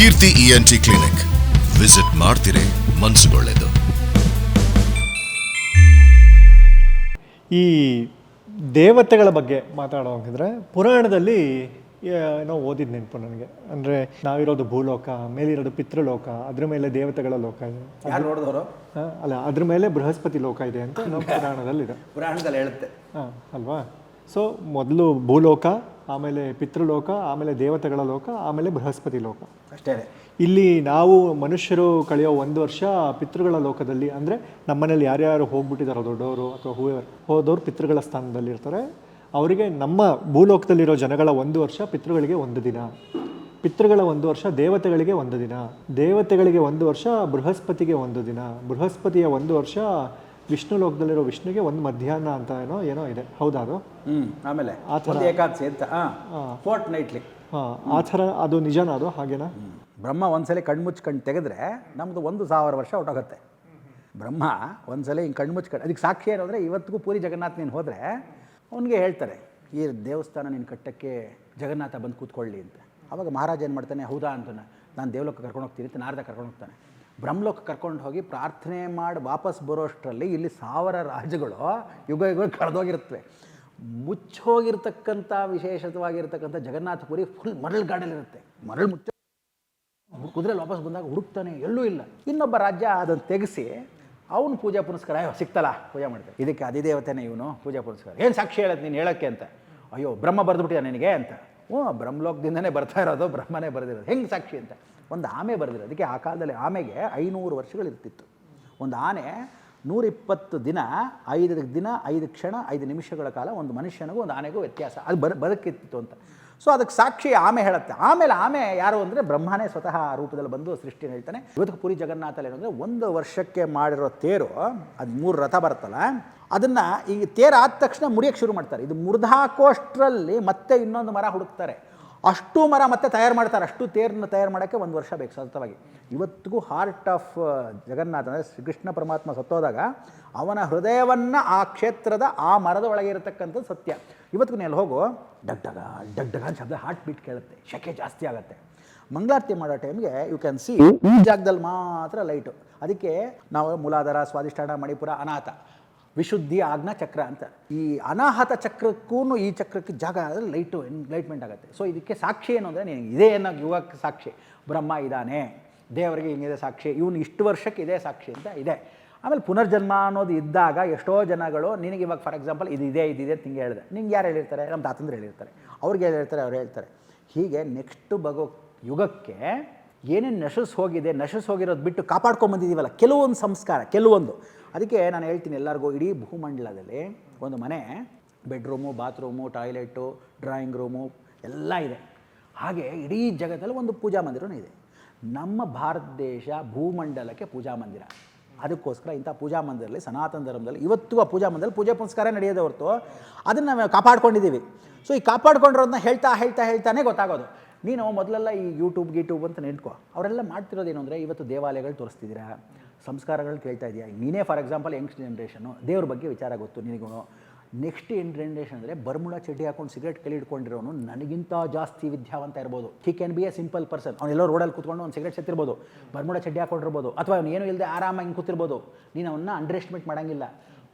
ಕೀರ್ತಿ ENT clinic visit ಮಾಡ್ತಿರೇ ಮನ್ಸುಗೊಳ್ಳೆದು. ಈ ದೇವತೆಗಳ ಬಗ್ಗೆ ಮಾತಾಡೋ ಹಾಗಿದ್ರೆ ಪುರಾಣದಲ್ಲಿ ಏನೋ ಓದಿದ ನೆನಪು ನನಗೆ. ಅಂದರೆ ನಾವಿರೋದು ಭೂಲೋಕ ಮೇಲಿರೋದು ಪಿತೃಲೋಕ ಅದ್ರ ಮೇಲೆ ದೇವತೆಗಳ ಲೋಕ ಇದೆ. ಯಾರು ನೋಡಿದವರು? ಅಲ್ಲ ಅದ್ರ ಮೇಲೆ ಬೃಹಸ್ಪತಿ ಲೋಕ ಇದೆ ಅಂತ ನಮ್ಮ ಪುರಾಣದಲ್ಲಿದೆ. ಪುರಾಣದಲ್ಲಿ ಹೇಳುತ್ತೆ. ಹಾಂ ಅಲ್ವಾ? ಸೊ ಮೊದಲು ಭೂಲೋಕ ಆಮೇಲೆ ಪಿತೃಲೋಕ ಆಮೇಲೆ ದೇವತೆಗಳ ಲೋಕ ಆಮೇಲೆ ಬೃಹಸ್ಪತಿ ಲೋಕ. ಅಷ್ಟೇ ಇಲ್ಲಿ ನಾವು ಮನುಷ್ಯರು ಕಳೆಯೋ ಒಂದು ವರ್ಷ ಪಿತೃಗಳ ಲೋಕದಲ್ಲಿ ಅಂದರೆ ನಮ್ಮನೇಲಿ ಯಾರ್ಯಾರು ಹೋಗ್ಬಿಟ್ಟಿದಾರೋ ದೊಡ್ಡವರು ಅಥವಾ ಹೂವರು ಹೋದವರು ಪಿತೃಗಳ ಸ್ಥಾನದಲ್ಲಿ ಇರ್ತಾರೆ. ಅವರಿಗೆ ನಮ್ಮ ಭೂಲೋಕದಲ್ಲಿರೋ ಜನಗಳ ಒಂದು ವರ್ಷ ಪಿತೃಗಳಿಗೆ ಒಂದು ದಿನ. ಪಿತೃಗಳ ಒಂದು ವರ್ಷ ದೇವತೆಗಳಿಗೆ ಒಂದು ದಿನ. ದೇವತೆಗಳಿಗೆ ಒಂದು ವರ್ಷ ಬೃಹಸ್ಪತಿಗೆ ಒಂದು ದಿನ. ಬೃಹಸ್ಪತಿಯ ಒಂದು ವರ್ಷ ವಿಷ್ಣು ಲೋಕದಲ್ಲಿರೋ ವಿಷ್ಣುಗೆ ಒಂದು ಮಧ್ಯಾಹ್ನ ಅಂತ ಏನೋ ಏನೋ ಇದೆ. ಹೌದಾ ಅದು? ಆಮೇಲೆ ಒಂದು ಏಕಾದಶಿ ಅಂತ. ಹಾಂ ಫೋರ್ಟ್ ನೈಟ್ಲಿ ಹಾಂ ಆ ಥರ ಅದು ನಿಜನಾ ಅದು? ಹಾಗೇನಾ? ಬ್ರಹ್ಮ ಒಂದ್ಸಲಿ ಕಣ್ಮುಚ್ಚಿ ಕಣ್ಣು ತೆಗೆದ್ರೆ ನಮ್ಮದು ಒಂದು ಸಾವಿರ ವರ್ಷ ಹೊಟ್ಟೋಗುತ್ತೆ ಬ್ರಹ್ಮ ಒಂದ್ಸಲ ಹಿಂಗೆ ಕಣ್ಮುಚ್ಚಿ ಕಣ್ಣು ಅದಕ್ಕೆ ಸಾಕ್ಷಿ ಏನಂದರೆ ಇವತ್ತಿಗೂ ಪೂರಿ ಜಗನ್ನಾಥ್ ನೀನು ಹೋದರೆ ಅವನಿಗೆ ಹೇಳ್ತಾರೆ ಈ ದೇವಸ್ಥಾನ ನೀನು ಕಟ್ಟಕ್ಕೆ ಜಗನ್ನಾಥ ಬಂದು ಕೂತ್ಕೊಳ್ಳಿ ಅಂತ. ಆವಾಗ ಮಹಾರಾಜ ಏನು ಮಾಡ್ತಾನೆ ಹೌದಾ ಅಂತ ನಾನು ದೇವಲೋಕ ಕರ್ಕೊಂಡು ಹೋಗ್ತೀನಿ ಅಂತ ನಾರದ ಕರ್ಕೊಂಡು ಹೋಗ್ತಾನೆ. ಬ್ರಹ್ಮಲೋಕ ಕರ್ಕೊಂಡು ಹೋಗಿ ಪ್ರಾರ್ಥನೆ ಮಾಡಿ ವಾಪಸ್ ಬರೋಷ್ಟರಲ್ಲಿ ಇಲ್ಲಿ ಸಾವಿರ ರಾಜಗಳು ಯುಗ ಯುಗ ಕಳೆದೋಗಿರುತ್ತವೆ ಮುಚ್ಚೋಗಿರ್ತಕ್ಕಂಥ ವಿಶೇಷವಾಗಿರ್ತಕ್ಕಂಥ ಜಗನ್ನಾಥಪುರಿ ಫುಲ್ ಮರಳು ಗಾಡಲಿರುತ್ತೆ ಮರಳು ಮುಚ್ಚ ಕುದುರೆಲಿ ವಾಪಸ್ ಬಂದಾಗ ಹುಡುಕ್ತಾನೆ ಎಲ್ಲೂ ಇಲ್ಲ. ಇನ್ನೊಬ್ಬ ರಾಜ್ಯ ಅದನ್ನು ತೆಗೆಸಿ ಅವನು ಪೂಜಾ ಪುನಸ್ಕಾರ ಸಿಕ್ತಲ್ಲ, ಪೂಜೆ ಮಾಡ್ತಾರೆ ಇದಕ್ಕೆ ಅಧಿದೇವತೆನೇ ಇವನು, ಪೂಜಾ ಪುನಸ್ಕಾರ. ಏನು ಸಾಕ್ಷಿ ಹೇಳೋದು ನೀನು ಹೇಳೋಕ್ಕೆ ಅಂತ? ಅಯ್ಯೋ, ಬ್ರಹ್ಮ ಬರೆದ್ಬಿಟ್ಟಿಯ ನಿನಗೆ ಅಂತ. ಹ್ಞೂ, ಬ್ರಹ್ಮಲೋಕದಿಂದನೇ ಬರ್ತಾ ಇರೋದು, ಬ್ರಹ್ಮನೇ ಬರೆದಿರೋದು. ಹೆಂಗೆ ಸಾಕ್ಷಿ ಅಂತ? ಒಂದು ಆಮೆ ಬರೆದಿಲ್ಲ ಅದಕ್ಕೆ ಆ ಕಾಲದಲ್ಲಿ ಆಮೆಗೆ ಐನೂರು ವರ್ಷಗಳಿರ್ತಿತ್ತು ಒಂದು ಆನೆ ನೂರಿಪ್ಪತ್ತು ದಿನ, ಐದು ದಿನ, ಐದು ಕ್ಷಣ, ಐದು ನಿಮಿಷಗಳ ಕಾಲ ಒಂದು ಮನುಷ್ಯನಿಗೂ ಒಂದು ಆನೆಗೂ ವ್ಯತ್ಯಾಸ. ಅದು ಬರ ಬದುಕಿತ್ತು ಅಂತ. ಸೊ ಅದಕ್ಕೆ ಸಾಕ್ಷಿ ಆಮೆ ಹೇಳುತ್ತೆ. ಆಮೇಲೆ ಆಮೆ ಯಾರು ಅಂದರೆ ಬ್ರಹ್ಮನೇ ಸ್ವತಃ ರೂಪದಲ್ಲಿ ಬಂದು ಸೃಷ್ಟಿ ಹೇಳ್ತಾನೆ ಇವತ್ತು ಪುರಿ ಜಗನ್ನಾಥಲ್ಲಿ ಏನಂದರೆ ಒಂದು ವರ್ಷಕ್ಕೆ ಮಾಡಿರೋ ತೇರು, ಅದು ಮೂರು ರಥ ಬರುತ್ತಲ್ಲ, ಅದನ್ನು ಈಗ ತೇರು ಆದ ತಕ್ಷಣ ಮುರಿಯೋಕ್ಕೆ ಶುರು ಮಾಡ್ತಾರೆ. ಇದು ಮುರಿದಾಕೋಷ್ಟರಲ್ಲಿ ಮತ್ತೆ ಇನ್ನೊಂದು ಮರ ಹುಡುಕ್ತಾರೆ. ಅಷ್ಟು ಮರ ಮತ್ತೆ ತಯಾರು ಮಾಡ್ತಾರೆ, ಅಷ್ಟು ತೇರನ್ನ ತಯಾರು ಮಾಡೋಕ್ಕೆ ಒಂದು ವರ್ಷ ಬೇಕು ಸತತವಾಗಿ. ಇವತ್ತಿಗೂ ಹಾರ್ಟ್ ಆಫ್ ಜಗನ್ನಾಥ, ಅಂದರೆ ಶ್ರೀಕೃಷ್ಣ ಪರಮಾತ್ಮ ಸತ್ತೋದಾಗ ಅವನ ಹೃದಯವನ್ನು ಆ ಕ್ಷೇತ್ರದ ಆ ಮರದ ಒಳಗೆ ಇರತಕ್ಕಂಥದ್ದು ಸತ್ಯ. ಇವತ್ತಿಗೂ ನೀನು ಅಲ್ಲಿ ಹೋಗು, ಡಗ್ ಡಗ ಡಗ್ ಡಗ ಅಂತ ಶಬ್ದ ಹಾರ್ಟ್ ಬೀಟ್ ಕೇಳುತ್ತೆ. ಶಕೆ ಜಾಸ್ತಿ ಆಗುತ್ತೆ. ಮಂಗಳಾರತಿ ಮಾಡೋ ಟೈಮ್ಗೆ ಯು ಕ್ಯಾನ್ ಸಿ ಈ ಜಾಗದಲ್ಲಿ ಮಾತ್ರ ಲೈಟು ಅದಕ್ಕೆ ನಾವು ಮೂಲಾಧಾರ ಸ್ವಾದಿಷ್ಠಾನ ಮಣಿಪುರ, ಅನಾಥ. ವಿಶುದ್ಧಿ ಆಜ್ಞಾ ಚಕ್ರ ಅಂತ. ಈ ಅನಾಹತ ಚಕ್ರಕ್ಕೂ ಈ ಚಕ್ರಕ್ಕೆ ಜಾಗ ಲೈಟು ಎನ್ಲೈಟ್ಮೆಂಟ್ ಆಗುತ್ತೆ. ಸೊ ಇದಕ್ಕೆ ಸಾಕ್ಷಿ ಏನು ಅಂದರೆ ನೀನು ಇದೇ ಅನ್ನೋ ಯುಗಕ್ಕೆ ಸಾಕ್ಷಿ. ಬ್ರಹ್ಮ ಇದ್ದಾನೆ, ದೇವರಿಗೆ ಹಿಂಗಿದೆ ಸಾಕ್ಷಿ, ಇವನು ಇಷ್ಟು ವರ್ಷಕ್ಕೆ ಇದೇ ಸಾಕ್ಷಿ ಅಂತ ಇದೆ. ಆಮೇಲೆ ಪುನರ್ಜನ್ಮ ಅನ್ನೋದು ಇದ್ದಾಗ ಎಷ್ಟೋ ಜನಗಳು ನಿನಗೆ ಇವಾಗ ಫಾರ್ ಎಕ್ಸಾಂಪಲ್ ಇದು ಇದೇ ಇದಿದೆ ಅಂತ ಹಿಂಗೆ ಹೇಳಿದೆ. ನಿಂಗೆ ಯಾರು ಹೇಳಿರ್ತಾರೆ? ನಮ್ಮ ತಾತಂದ್ರೆ ಹೇಳಿರ್ತಾರೆ. ಅವ್ರಿಗೆ ಹೇಳಿರ್ತಾರೆ ಅವ್ರು ಹೇಳ್ತಾರೆ. ಹೀಗೆ ನೆಕ್ಸ್ಟ್ ಬಗೋ ಯುಗಕ್ಕೆ ಏನೇನು ನಶಸ್ ಹೋಗಿದೆ, ನಶಸ್ ಹೋಗಿರೋದು ಬಿಟ್ಟು ಕಾಪಾಡ್ಕೊಂಬಂದಿದ್ದೀವಲ್ಲ ಕೆಲವೊಂದು ಸಂಸ್ಕಾರ, ಕೆಲವೊಂದು. ಅದಕ್ಕೆ ನಾನು ಹೇಳ್ತೀನಿ ಎಲ್ಲರಿಗೂ, ಇಡೀ ಭೂಮಂಡಲದಲ್ಲಿ ಒಂದು ಮನೆ bedroom bathroom toilet drawing room ಎಲ್ಲ ಇದೆ. ಹಾಗೆ ಇಡೀ ಜಗತ್ತಲ್ಲಿ ಒಂದು ಪೂಜಾ ಮಂದಿರನೂ ಇದೆ. ನಮ್ಮ ಭಾರತ ದೇಶ ಭೂಮಂಡಲಕ್ಕೆ ಪೂಜಾ ಮಂದಿರ. ಅದಕ್ಕೋಸ್ಕರ ಇಂಥ ಪೂಜಾ ಮಂದಿರಲ್ಲಿ, ಸನಾತನ ಧರ್ಮದಲ್ಲಿ, ಇವತ್ತು ಆ ಪೂಜಾ ಮಂದಿರಲ್ಲಿ ಪೂಜೆ ಪುನಸ್ಕಾರ ನಡೆಯೋದೇ ಹೊರತು ಅದನ್ನು ನಾವು ಕಾಪಾಡ್ಕೊಂಡಿದ್ದೀವಿ. ಸೊ ಈ ಕಾಪಾಡ್ಕೊಂಡಿರೋದನ್ನ ಹೇಳ್ತಾ ಹೇಳ್ತಾ ಹೇಳ್ತಾನೆ ಗೊತ್ತಾಗೋದು. ನೀನು ಮೊದಲೆಲ್ಲ ಈ ಯೂಟ್ಯೂಬ್ ಗೀಟ್ಯೂಬ್ ಅಂತ ನೆನ್ಕೋ ಅವರೆಲ್ಲ ಮಾಡ್ತಿರೋದೇನು ಅಂದರೆ ಇವತ್ತು ದೇವಾಲಯಗಳು ತೋರಿಸ್ತಿದ್ದೀರಾ? ಸಂಸ್ಕಾರಗಳು ಕೇಳ್ತಾ ಇದೆಯಾ? ನೀನೇ ಫಾರ್ ಎಕ್ಸಾಂಪಲ್ ಯಂಗ್ಸ್ ಜನ್ರೇಷನು ದೇವ್ರ ಬಗ್ಗೆ ವಿಚಾರ ಗೊತ್ತು ನಿನಗೂ. ನೆಕ್ಸ್ಟ್ ಏನು ಜನ್ರೇಷನ್ ಅಂದರೆ ಬರ್ಮುಡ ಚಡ್ಡಿ ಹಾಕೊಂಡು ಸಿಗರೇಟ್ ಕೈಲಿ ಇಟ್ಕೊಂಡಿರೋನು ನನಗಿಂತ ಜಾಸ್ತಿ ವಿದ್ಯಾವಂತ ಇರ್ಬೋದು. He can be a simple person ಅವನೆಲ್ಲೋ ರೋಡಲ್ಲಿ ಕೂತ್ಕೊಂಡು ಒಂದು ಸಿಗರೆಟ್ ಸತ್ತಿರ್ಬೋದು. ಬರ್ಮುಡ ಚಡ್ಡಿ ಹಾಕೊಂಡಿರ್ಬೋದು. ಅಥವಾ ಅವನು ಏನೂ ಇಲ್ಲದೆ ಆರಾಮಾಗಿ ಕೂತಿರ್ಬೋದು. ನೀನು ಅವನ್ನ ಅಂಡರ್ ಎಸ್ಟಿಮೇಟ್ ಮಾಡೋಂಗಿಲ್ಲ.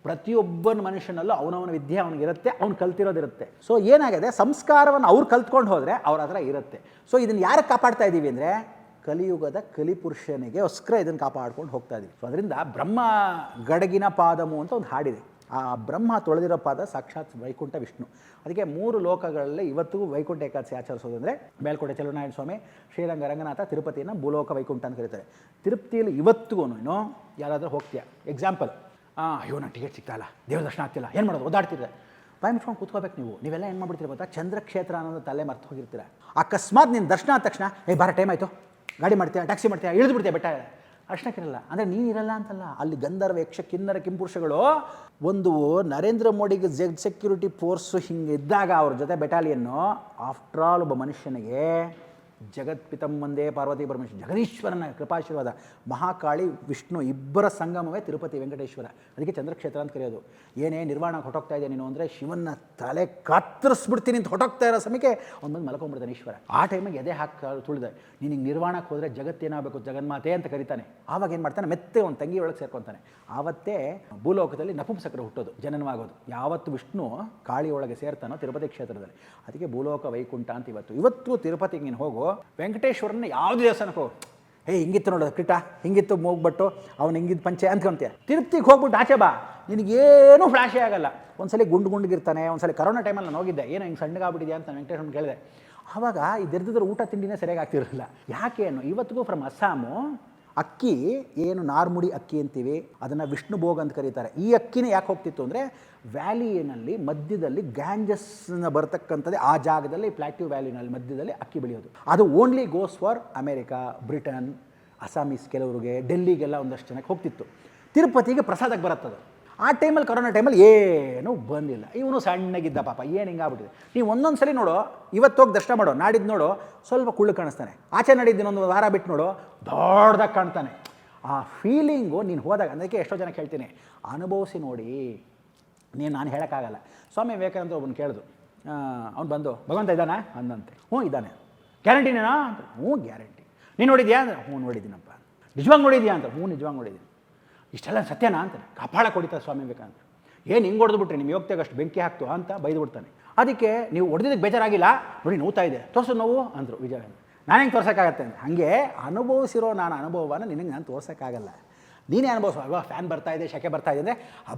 ಪ್ರತಿಯೊಬ್ಬನ ಮನುಷ್ಯನಲ್ಲೂ ಅವನವನ ವಿದ್ಯೆ ಅವನಿಗಿರುತ್ತೆ ಅವ್ನು ಕಲ್ತಿರೋದಿರುತ್ತೆ ಸೊ ಏನಾಗಿದೆ? ಸಂಸ್ಕಾರವನ್ನು ಅವ್ರು ಕಲ್ತ್ಕೊಂಡು ಹೋದರೆ ಅವ್ರ ಹತ್ರ ಇರುತ್ತೆ. ಸೊ ಇದನ್ನು ಯಾರು ಕಾಪಾಡ್ತಾ ಇದ್ದೀವಿ ಅಂದರೆ ಕಲಿಯುಗದ ಕಲಿಪುರುಷನಿಗೆ ಒಸ್ಕರ ಇದನ್ನು ಕಾಪಾಡ್ಕೊಂಡು ಹೋಗ್ತಾ ಇದ್ದೀವಿ ಸೊ ಅದರಿಂದ ಬ್ರಹ್ಮ ಗಡಗಿನ ಪಾದಮು ಅಂತ ಒಂದು ಹಾಡಿದೆ. ಆ ಬ್ರಹ್ಮ ತೊಳೆದಿರೋ ಪಾದ ಸಾಕ್ಷಾತ್ ವೈಕುಂಠ ವಿಷ್ಣು. ಅದಕ್ಕೆ ಮೂರು ಲೋಕಗಳಲ್ಲಿ ಇವತ್ತಿಗೂ ವೈಕುಂಠ ಏಕಾದಶಿ ಆಚರಿಸೋದು ಅಂದರೆ ಮೇಲ್ಕೋಟೆ ಚಲುನಾರಾಯಣ ಸ್ವಾಮಿ, ಶ್ರೀರಂಗ ರಂಗನಾಥ, ತಿರುಪತಿಯನ್ನು ಭೂಲೋಕ ವೈಕುಂಠ ಅಂತ ಕರೀತಾರೆ. ತಿರುಪತಿಯಲ್ಲಿ ಇವತ್ತಿಗೂ ಏನು ಯಾರಾದರೂ ಹೋಗ್ತೀಯ? ಎಕ್ಸಾಂಪಲ್ ಅಯ್ಯೋ ನಾನು ಟಿಕೆಟ್ ಸಿಗ್ತಾ ಇಲ್ಲ. ದೇವ್ರ ದರ್ಶನ ಆಗ್ತಿಲ್ಲ. ಏನು ಮಾಡೋದು? ಓದಾಡ್ತಿದ್ರೆ ಬಾಯಿ ಮುಚ್ಕೊಂಡು ಕೂತ್ಕೋಬೇಕು ನೀವು. ನೀವೆಲ್ಲ ಏನು ಮಾಡ್ಬಿಡ್ತೀರ ಗೊತ್ತಾ? ಚಂದ್ರಕ್ಷೇತ್ರ ಅನ್ನೋದು ತಲೆ ಮರ್ತು ಹೋಗಿರ್ತೀರ. ಅಕಸ್ಮಾತ್ ನೀನು ದರ್ಶನ ಆದ ತಕ್ಷಣ, ಏ, ಬಾರ ಟೈಮ್ ಆಯಿತು. ಗಾಡಿ ಮಾಡ್ತೀಯಾ? ಟ್ಯಾಕ್ಸಿ ಮಾಡ್ತೀಯಾ? ಇಳಿದು ಬಿಡ್ತೀಯ ಬೆಟ್ಟ? ಅರ್ಶನಕ್ಕಿರಲ್ಲ ಅಂದರೆ ನೀನು ಇರಲ್ಲ ಅಂತಲ್ಲ. ಅಲ್ಲಿ ಗಂಧರ್ವ, ಯಕ್ಷ, ಕಿನ್ನರ, ಕಿಂಪುರುಷಗಳು ಒಂದು ನರೇಂದ್ರ ಮೋಡಿಗೆ ಜೆಡ್ ಸೆಕ್ಯೂರಿಟಿ ಫೋರ್ಸು ಹಿಂಗೆ ಇದ್ದಾಗ ಅವ್ರ ಜೊತೆ ಬೆಟಾಲಿಯನ್ನು ಆಫ್ಟರ್ ಆಲ್ ಒಬ್ಬ ಮನುಷ್ಯನಿಗೆ ಜಗತ್ಪಿತಂ ಒಂದೇ ಪಾರ್ವತಿ ಪರಮೇಶ್ವರ, ಜಗದೀಶ್ವರನ ಕೃಪಾಶೀರ್ವಾದ, ಮಹಾಕಾಳಿ, ವಿಷ್ಣು ಇಬ್ಬರ ಸಂಗಮವೇ ತಿರುಪತಿ ವೆಂಕಟೇಶ್ವರ. ಅದಕ್ಕೆ ಚಂದ್ರಕ್ಷೇತ್ರ ಅಂತ ಕರೆಯೋದು. ಏನೇ ನಿರ್ವಾಣ ಹೊಟ್ಟೋಗ್ತಾ ಇದೆ ನೀನು ಅಂದರೆ ಶಿವನ ತಲೆ ಕತ್ತರಿಸ್ಬಿಡ್ತೀನಿ ಅಂತ ಹೊಟ್ಟೋಗ್ತಾ ಇರೋ ಸಮಯಕ್ಕೆ ಅವ್ನು ಬಂದು ಮಲ್ಕೊಂಡ್ಬಿಡ್ತಾನೆ ಈಶ್ವರ. ಆ ಟೈಮಿಗೆ ಎದೆ ಹಾಕಿ ತುಳಿದ. ನಿನಗೆ ನಿರ್ವಾಣಕ್ಕೆ ಹೋದರೆ ಜಗತ್ತೇನಾಗಬೇಕು ಜಗನ್ಮಾತೆ ಅಂತ ಕರೀತಾನೆ. ಆವಾಗ ಏನು ಮಾಡ್ತಾನೆ, ಮೆತ್ತೆ ಒಂದು ತಂಗಿ ಒಳಗೆ ಸೇರ್ಕೊತಾನೆ. ಆವತ್ತೇ ಭೂಲೋಕದಲ್ಲಿ ನಪುಂಸಕರು ಹುಟ್ಟೋದು, ಜನನವಾಗೋದು. ಯಾವತ್ತು ವಿಷ್ಣು ಕಾಳಿ ಒಳಗೆ ಸೇರ್ತಾನೋ ತಿರುಪತಿ ಕ್ಷೇತ್ರದಲ್ಲಿ. ಅದಕ್ಕೆ ಭೂಲೋಕ ವೈಕುಂಠ ಅಂತ ಇವತ್ತು. ಇವತ್ತು ತಿರುಪತಿಗೆ ನೀನು ಹೋಗು ವೆಂಕಟೇಶ್ವರನ ಯಾವ್ದು ದೇವಸ್ಥಾನಕ್ಕೆ ಹೋಗು. ಹೇ, ಹಿಂಗಿತ್ತು ನೋಡೋದು ಕ್ರಿಟ ಹಿಂಗಿತ್ತು ಹೋಗ್ಬಿಟ್ಟು ಅವ್ನು ಹಿಂಗಿದ್ದು ಪಂಚೆ ಅಂದ್ಕೊಂತೀಯ ತಿರುಪ್ತಿಗೆ ಹೋಗ್ಬಿಟ್ಟು ಆಚೆ ಬಾ. ನಿನಗೇನು ಫ್ಲಾಶೇ ಆಗಲ್ಲ. ಒಂದ್ಸಲ ಗುಂಡು ಗುಂಡಿಗಿರ್ತಾನೆ, ಒಂದ್ಸಲ ಕರೋನಾ ಟೈಮಲ್ಲಿ ನಾನು ಹೋಗಿದ್ದೆ. ಏನು ಹಿಂಗೆ ಸಣ್ಣಗಾಗ್ಬಿಟ್ಟಿದ್ಯಾ ಅಂತ ವೆಂಕಟೇಶ್ವರನ್ ಕೇಳಿದೆ. ಆವಾಗ ಇದ್ದಿದ್ರೆ ಊಟ ತಿಂಡಿನೇ ಸರಿಯಾಗಿ ಆಗ್ತಿರಲಿಲ್ಲ ಯಾಕೆ ಅನ್ನೋ ಇವತ್ತಿಗೂ ಫ್ರಮ್ ಅಸ್ಸಾಮು ಅಕ್ಕಿ ಏನು ನಾರ್ಮುಡಿ ಅಕ್ಕಿ ಅಂತೀವಿ, ಅದನ್ನು ವಿಷ್ಣು ಭೋಗ ಅಂತ ಕರೀತಾರೆ. ಈ ಅಕ್ಕಿನೇ ಯಾಕೆ ಹೋಗ್ತಿತ್ತು ಅಂದರೆ, ವ್ಯಾಲಿನಲ್ಲಿ ಮಧ್ಯದಲ್ಲಿ ಗ್ಯಾಂಜಸ್ನ ಬರ್ತಕ್ಕಂಥದ್ದೇ ಆ ಜಾಗದಲ್ಲಿ, ಪ್ಲಾಟ್ಯೂ ವ್ಯಾಲಿನಲ್ಲಿ ಮಧ್ಯದಲ್ಲಿ ಅಕ್ಕಿ ಬೆಳೆಯೋದು. ಅದು only goes for America, Britain, Assamese ಕೆಲವರಿಗೆ, ಡೆಲ್ಲಿಗೆಲ್ಲ ಒಂದಷ್ಟು ಜನಕ್ಕೆ ಹೋಗ್ತಿತ್ತು. ತಿರುಪತಿಗೆ ಪ್ರಸಾದಕ್ಕೆ ಬರುತ್ತದು. ಆ ಟೈಮಲ್ಲಿ ಕರೋನಾ ಟೈಮಲ್ಲಿ ಏನೂ ಬಂದಿಲ್ಲ. ಇವನು ಸಣ್ಣಗಿದ್ದ ಪಾಪ, ಏನು ಹಿಂಗಾಗ್ಬಿಟ್ಟಿದೆ ನೀವು ಒಂದೊಂದು ಸಲ ನೋಡು, ಇವತ್ತು ಹೋಗಿ ದರ್ಶನ ಮಾಡೋ, ನಾಡಿದ್ದು ನೋಡು, ಸ್ವಲ್ಪ ಕುಳ್ಳು ಕಾಣಿಸ್ತಾನೆ. ಆಚೆ ನಾಡಿದ್ದು ಒಂದು ವಾರ ಬಿಟ್ಟು ನೋಡು ದೊಡ್ಡದಾಗಿ ಕಾಣ್ತಾನೆ. ಆ ಫೀಲಿಂಗು ನೀನು ಹೋದಾಗ, ಅದಕ್ಕೆ ಎಷ್ಟೋ ಜನ ಹೇಳ್ತೀನಿ ಅನುಭವಿಸಿ ನೋಡಿ. ನೀನು ನಾನು ಹೇಳೋಕ್ಕಾಗಲ್ಲ. ಸ್ವಾಮಿ ವಿವೇಕಾನಂದ ಒಬ್ಬನು ಕೇಳಿದ್ರು ಅವ್ನು ಬಂದು, ಭಗವಂತ ಇದ್ದಾನಾ? ಅಂದಂತೆ. ಹ್ಞೂ, ಇದ್ದಾನೆ. ಗ್ಯಾರಂಟಿನೇನಾ ಅಂತ ಹ್ಞೂ ಗ್ಯಾರಂಟಿ ನೀನು ನೋಡಿದ್ಯಾ? ಅಂದರೆ. ಹ್ಞೂ, ನೋಡಿದ್ದೀನಪ್ಪ. ನಿಜವಾಗಿ ನೋಡಿದ್ಯಾ? ಅಂತ ಹ್ಞೂ, ನಿಜವಾಗಿ ನೋಡಿದ್ದೀನಿ. ಇಷ್ಟೆಲ್ಲ ಸತ್ಯನಾ ಅಂತಾನೆ. ಕಪಾಳ ಕೊಡಿತಾ ಸ್ವಾಮಿ ವಿವೇಕಾನಂದ ಏನು ಹಿಂಗೆ ಹೊಡೆದ್ಬಿಟ್ರೆ ನಿಮ್ಮ ಯೋಗ್ಯತೆಗೆ ಅಷ್ಟು ಬೆಂಕಿ ಹಾಕ್ತು ಅಂತ ಬೈದು ಬಿಡ್ತಾನೆ ಅದಕ್ಕೆ ನೀವು ಹೊಡೆದಿದ್ದಕ್ಕೆ ಬೇಜಾರಾಗಿಲ್ಲ? ನೋಡಿ ನೋತಾ ಇದೆ. ತೋರಿಸು ನೋವು ಅಂದರು ವಿಜಯ ನಾನು ಹೆಂಗೆ ತೋರ್ಸೋಕ್ಕಾಗತ್ತೆ ಅಂತ. ಹಾಗೆ ಅನುಭವಿಸಿರೋ ನಾನು ಅನುಭವನ ನಿನಗೆ ನಾನು ತೋರ್ಸೋಕ್ಕಾಗಲ್ಲ. ನೀನೇ ಅನುಭವಿಸೋ. ಅಲ್ವಾ ಫ್ಯಾನ್ ಬರ್ತಾ ಇದೆ, ಶೆಕೆ ಬರ್ತಾ ಇದೆ ಅಂದರೆ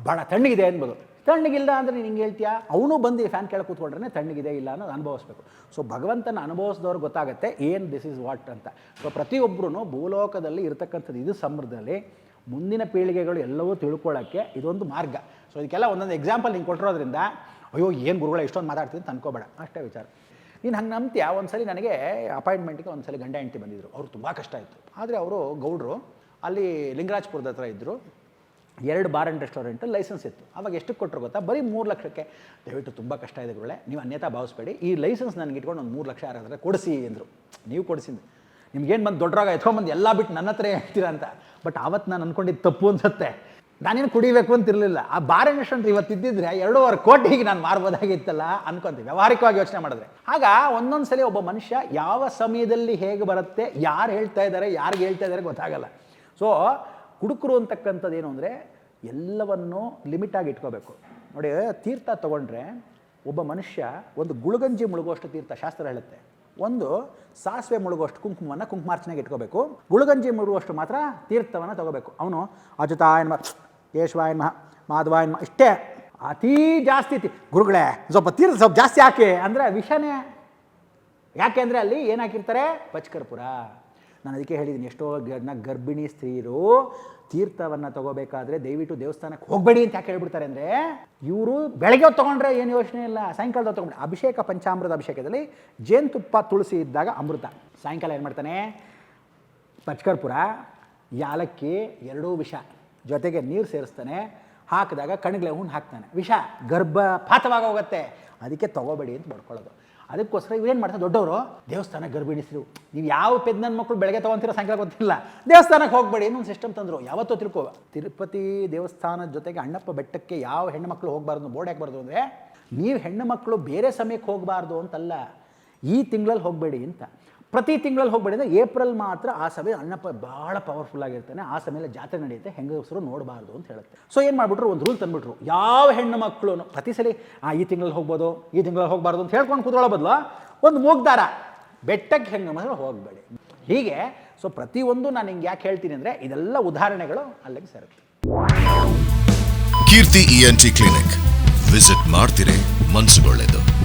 ಭಾಳ ತಣ್ಣಗಿದೆ ಅನ್ಬೋದು ತಣ್ಣಗಿಲ್ಲ ಅಂದರೆ ನೀನು ಹಿಂಗೆ ಹೇಳ್ತೀಯಾ? ಅವನು ಬಂದು ಫ್ಯಾನ್ ಕೆಳಗೆ ಕೂತ್ಕೊಂಡ್ರೆ ತಣ್ಣಗಿದೆ ಇಲ್ಲ ಅನ್ನೋದು ಅನುಭವಿಸ್ಬೇಕು. ಸೊ ಭಗವಂತನ ಅನುಭವಿಸಿದವ್ರಿಗೆ ಗೊತ್ತಾಗುತ್ತೆ ಏನು ದಿಸ್ ಇಸ್ ವಾಟ್ ಅಂತ. ಸೊ ಪ್ರತಿಯೊಬ್ಬರೂ ಭೂಲೋಕದಲ್ಲಿ ಇರತಕ್ಕಂಥದ್ದು ಇದು ಸಮೃದ್ಧದಲ್ಲಿ ಮುಂದಿನ ಪೀಳಿಗೆಗಳು ಎಲ್ಲವೂ ತಿಳ್ಕೊಳ್ಳೋಕ್ಕೆ ಇದೊಂದು ಮಾರ್ಗ. ಸೊ ಇದಕ್ಕೆಲ್ಲ ಒಂದೊಂದು ಎಕ್ಸಾಂಪಲ್ ನಿಂಗೆ ಕೊಟ್ಟಿರೋದ್ರಿಂದ, ಅಯ್ಯೋ, ಏನು ಗುರುಗಳ ಇಷ್ಟೊಂದು ಮಾತಾಡ್ತೀನಿ ಅಂತ ಅನ್ಕೋಬೇಡ. ಅಷ್ಟೇ ವಿಚಾರ. ನೀನು ಹಂಗೆ ನಂಬ್ತೀಯ? ಒಂದು ಸಲ ನನಗೆ ಅಪಾಯಿಂಟ್ಮೆಂಟ್ಗೆ ಒಂದು ಸಲ ಗಂಡ ಹೆಂಡತಿ ಬಂದಿದ್ರು. ಅವ್ರು ತುಂಬ ಕಷ್ಟ ಇತ್ತು ಆದರೆ ಅವರು ಗೌಡ್ರು, ಅಲ್ಲಿ ಲಿಂಗರಾಜ್ಪುರದ ಹತ್ರ ಇದ್ದರು ಎರಡು ಬಾರ್ ಆ್ಯಂಡ್ ರೆಸ್ಟೋರೆಂಟ್ ಲೈಸೆನ್ಸ್ ಇತ್ತು. ಅವಾಗ ಎಷ್ಟಕ್ಕೆ ಕೊಟ್ಟರು ಗೊತ್ತಾ? ಬರೀ ಮೂರು ಲಕ್ಷಕ್ಕೆ. ದಯವಿಟ್ಟು ತುಂಬ ಕಷ್ಟ ಇದೆ ಗುರುಳೆ ನೀವು ಅನ್ಯತಾ ಭಾವಿಸ್ಬೇಡಿ. ಈ ಲೈಸೆನ್ಸ್ ನನಗೆ ಇಟ್ಕೊಂಡು ಒಂದು ಮೂರು ಲಕ್ಷ ಯಾರಾದರೆ ಕೊಡಿಸಿ ಅಂದರು. ನೀವು ಕೊಡಿಸಿದ್ದು ನಿಮ್ಗೇನು ಬಂದು ದೊಡ್ಡರಾಗ ಎತ್ಕೊಂಬಂದು ಎಲ್ಲ ಬಿಟ್ಟು ನನ್ನ ಹತ್ರ ಹೇಳ್ತೀರಾ ಅಂತ. ಬಟ್ ಆವತ್ತು ನಾನು ಅಂದ್ಕೊಂಡಿದ್ದು ತಪ್ಪು ಅನ್ಸುತ್ತೆ. ನಾನೇನು ಕುಡಿಬೇಕು ಅಂತಿರಲಿಲ್ಲ. ಆ ಬಾರ್ ಇವತ್ತು ಇದ್ದಿದ್ರೆ ಎರಡೂವರೆ ಕೋಟಿಗೆ ನಾನು ಮಾರ್ಬೋದಾಗಿತ್ತಲ್ಲ ಅನ್ಕೊಂತೀವಿ. ವ್ಯವಹಾರಿಕವಾಗಿ ಯೋಚನೆ ಮಾಡಿದ್ರೆ. ಆಗ ಒಂದೊಂದು ಒಬ್ಬ ಮನುಷ್ಯ ಯಾವ ಸಮಯದಲ್ಲಿ ಹೇಗೆ ಬರುತ್ತೆ, ಯಾರು ಹೇಳ್ತಾ ಇದ್ದಾರೆ ಯಾರಿಗೆ ಹೇಳ್ತಾ ಇದ್ದಾರೆ ಗೊತ್ತಾಗಲ್ಲ. ಸೊ ಕುಡುಕರು ಅಂತಕ್ಕಂಥದ್ದು ಏನು ಅಂದರೆ ಎಲ್ಲವನ್ನು ಲಿಮಿಟಾಗಿ ಇಟ್ಕೋಬೇಕು. ನೋಡಿ, ತೀರ್ಥ ತೊಗೊಂಡ್ರೆ ಒಬ್ಬ ಮನುಷ್ಯ ಒಂದು ಗುಳುಗಂಜಿ ಮುಳುಗುವಷ್ಟು ತೀರ್ಥ ಶಾಸ್ತ್ರ ಹೇಳುತ್ತೆ. ಒಂದು ಸಾಸಿವೆ ಮುಳುಗುವಷ್ಟು ಕುಂಕುಮವನ್ನು ಕುಂಕುಮಾರ್ಚನೆಗೆ ಇಟ್ಕೋಬೇಕು. ಗುಳುಗಂಜಿ ಮುಳುಗುವಷ್ಟು ಮಾತ್ರ ತೀರ್ಥವನ್ನು ತಗೋಬೇಕು. ಅವನು ಅಜುತಾಯನ್ಮ ಕೇಶವಾಯನ್ಮ ಮಾಧವಾಯನ್ಮ ಇಷ್ಟೇ. ಅತೀ ಜಾಸ್ತಿ ಗುರುಗಳೇ, ಸ್ವಲ್ಪ ತೀರ್ಥ, ಸ್ವಲ್ಪ ಜಾಸ್ತಿ ಹಾಕಿ ಅಂದರೆ ವಿಷನೇ. ಯಾಕೆ ಅಂದರೆ ಅಲ್ಲಿ ಏನು ಹಾಕಿರ್ತಾರೆ? ಪಚ್ಕರ್ಪುರ. ನಾನು ಅದಕ್ಕೆ ಹೇಳಿದ್ದೀನಿ, ಎಷ್ಟೋ ಜನ ಗರ್ಭಿಣಿ ಸ್ತ್ರೀಯರು ತೀರ್ಥವನ್ನು ತಗೋಬೇಕಾದ್ರೆ ದಯವಿಟ್ಟು ದೇವಸ್ಥಾನಕ್ಕೆ ಹೋಗಬೇಡಿ ಅಂತ ಯಾಕೆ ಹೇಳ್ಬಿಡ್ತಾರೆ ಅಂದರೆ, ಇವರು ಬೆಳಗ್ಗೆ ಹೊತ್ತು ತೊಗೊಂಡ್ರೆ ಏನು ಯೋಚನೆ ಇಲ್ಲ, ಸಾಯಂಕಾಲದ ತೊಗೊಂಡ್ರೆ ಅಭಿಷೇಕ, ಪಂಚಾಮೃತ ಅಭಿಷೇಕದಲ್ಲಿ ಜೇನುತುಪ್ಪ, ತುಳಸಿ ಇದ್ದಾಗ ಅಮೃತ. ಸಾಯಂಕಾಲ ಏನು ಮಾಡ್ತಾನೆ? ಪಚ್ಕರ್ಪುರ, ಯಾಲಕ್ಕಿ, ಎರಡೂ ವಿಷ. ಜೊತೆಗೆ ನೀರು ಸೇರಿಸ್ತಾನೆ, ಹಾಕಿದಾಗ ಕಣ್ಗಳೆ ಹುಣ್ಣು ಹಾಕ್ತಾನೆ. ವಿಷ ಗರ್ಭಪಾತವಾಗಿ ಹೋಗುತ್ತೆ. ಅದಕ್ಕೆ ತಗೋಬೇಡಿ ಅಂತ ಬಡ್ಕೊಳ್ಳೋದು. ಅದಕ್ಕೋಸ್ಕರ ಇವೇನು ಮಾಡ್ತಾರೆ, ದೊಡ್ಡವರು ದೇವಸ್ಥಾನ ಗರ್ಭಿಣಿಸಿದ್ರು ನೀವು ಯಾವ ಪೆದ್ ಮಕ್ಕಳು ಬೆಳಗ್ಗೆ ತೊಗೊಂತೀರೋ ಸಾಯಂಕಾಲ ಗೊತ್ತಿಲ್ಲ. ದೇವಸ್ಥಾನಕ್ಕೆ ಹೋಗಬೇಡಿ, ಇನ್ನೊಂದು ಸಿಸ್ಟಮ್ ತಂದರು. ಯಾವತ್ತೂ ತಿಳ್ಕೋ. ತಿರುಪತಿ ದೇವಸ್ಥಾನದ ಜೊತೆಗೆ ಅಣ್ಣಪ್ಪ ಬೆಟ್ಟಕ್ಕೆ ಯಾವ ಹೆಣ್ಣು ಮಕ್ಕಳು ಹೋಗಬಾರ್ದು ಬೋರ್ಡ್ ಹಾಕ್ಬಾರ್ದು ಅಂದರೆ, ನೀವು ಹೆಣ್ಣು ಮಕ್ಕಳು ಬೇರೆ ಸಮಯಕ್ಕೆ ಹೋಗಬಾರ್ದು ಅಂತಲ್ಲ, ಈ ತಿಂಗಳಲ್ಲಿ ಹೋಗಬೇಡಿ ಅಂತ. ಪ್ರತಿ ತಿಂಗಳಲ್ಲಿ ಹೋಗಬೇಡಿ ಅಂದರೆ ಏಪ್ರಿಲ್ ಮಾತ್ರ ಆ ಸಭೆ ಅಣ್ಣಪ್ಪ ಭಾಳ ಪವರ್ಫುಲ್ ಆಗಿರ್ತಾನೆ. ಆ ಸಮಯದಲ್ಲಿ ಜಾತ್ರೆ ನಡೆಯುತ್ತೆ. ಹೆಂಗಸರು ನೋಡಬಾರ್ದು ಅಂತ ಹೇಳುತ್ತೆ. ಸೊ ಏನು ಮಾಡಿಬಿಟ್ರು? ಒಂದು ರೂಲ್ ತಂದುಬಿಟ್ರು. ಯಾವ ಹೆಣ್ಣು ಮಕ್ಕಳು ಪ್ರತಿ ಸಲ, ಆ, ಈ ತಿಂಗಳಲ್ಲಿ ಹೋಗ್ಬೋದು, ಈ ತಿಂಗಳಲ್ಲಿ ಹೋಗಬಾರ್ದು ಅಂತ ಹೇಳ್ಕೊಂಡು ಕೂತ್ಕೊಳ್ಳೋ ಬದಲು ಒಂದು ಮೂಗ್ದಾರ. ಬೆಟ್ಟಕ್ಕೆ ಹೆಂಗ ಮಕ್ಕಳು ಹೋಗಬೇಡಿ. ಹೀಗೆ ಸೊ ಪ್ರತಿಯೊಂದು ನಾನು ಹಿಂಗೆ ಯಾಕೆ ಹೇಳ್ತೀನಿ ಅಂದರೆ ಇದೆಲ್ಲ ಉದಾಹರಣೆಗಳು ಅಲ್ಲಿಗೆ ಸೇರುತ್ತೆ. ಕೀರ್ತಿ ಇಎನ್ಟಿ ಕ್ಲಿನಿಕ್ ವಿಸಿಟ್ ಮಾಡ್ತೀರಿ ಮನ್ಸುಗೊಳ್ಳೆದು.